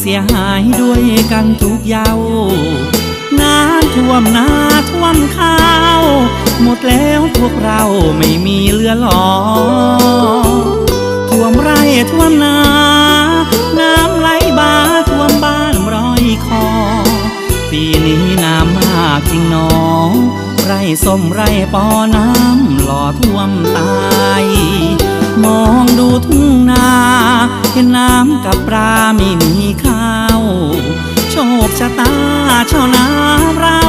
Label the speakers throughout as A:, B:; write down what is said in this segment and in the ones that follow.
A: เสียหายด้วยกันทุกเยาวน้ำท่วมนาท่วมข้าว หมดแล้วพวกเราไม่มีเลือหลอท่วมไร่ท่วมนา น้ำไหลบ่าท่วมบ้านร้อยคอ ปีนี้น้ำมากจริงหนอ ไร่ส้มไร่ปอน้ำหล่อท่วมตายมองดูทุ่งนาเห็นน้ำกับปลาไม่มีข้า โชคชะตาชาวนาเรา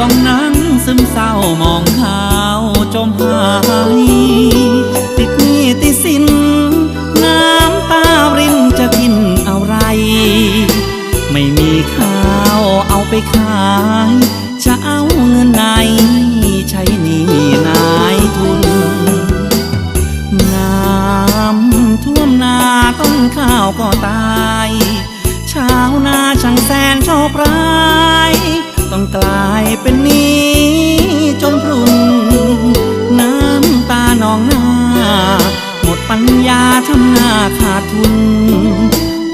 A: ต้องนั่งซึมเศร้ามองข้าวจมหา แสนโชคร้าย ต้องกลายเป็นนี้จนพรุนน้ำตานองหน้า หมดปัญญาทำหน้าขาดทุน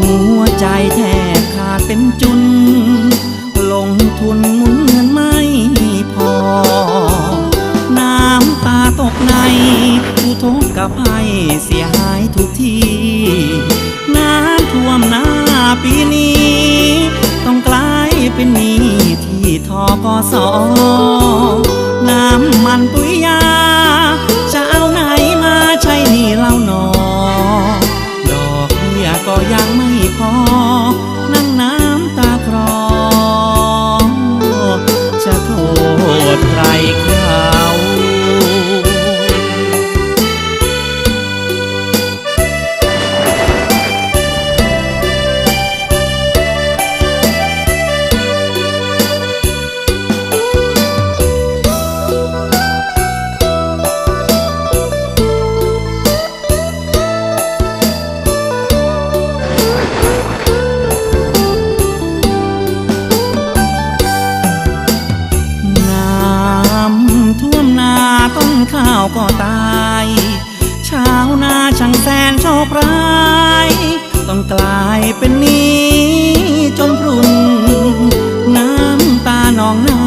A: หัวใจแทบขาดเป็นจุน ลงทุนหมุนเงินไม่พอ น้ำตาตกในผู้ทุกข์กับภัยเสียหายทุกทีน้ำท่วมหน้าปีนี้ เป็นหนี้ที่ทกสน้ำมันปุ๋ย นโชคร้ายต้องกลายเป็นนี้จนพรุนน้ำตานองหน้า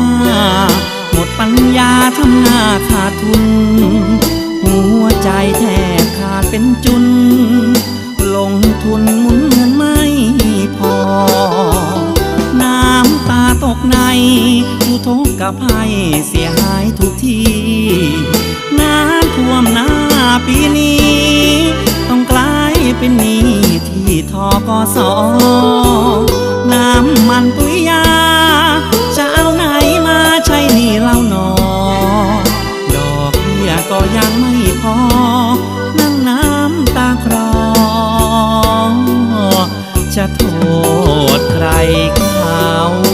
A: หมดปัญญาทำหน้าขาดทุน หัวใจแทบขาดเป็นจุน ลงทุนหมุนเงินไม่พอ น้ำตาตกในผู้ทุกกับภัยเสียหายทุกทีน้ำท่วมหน้าปีนี้ เป็นหนี้ที่ทกสน้ำมันปุ๋ยยา จะเอาไหนมาใช้หนี้เล่าหนอ ดอกเบี้ยก็ยังไม่พอ นั่งน้ำตาคลอ จะโทษใครเขา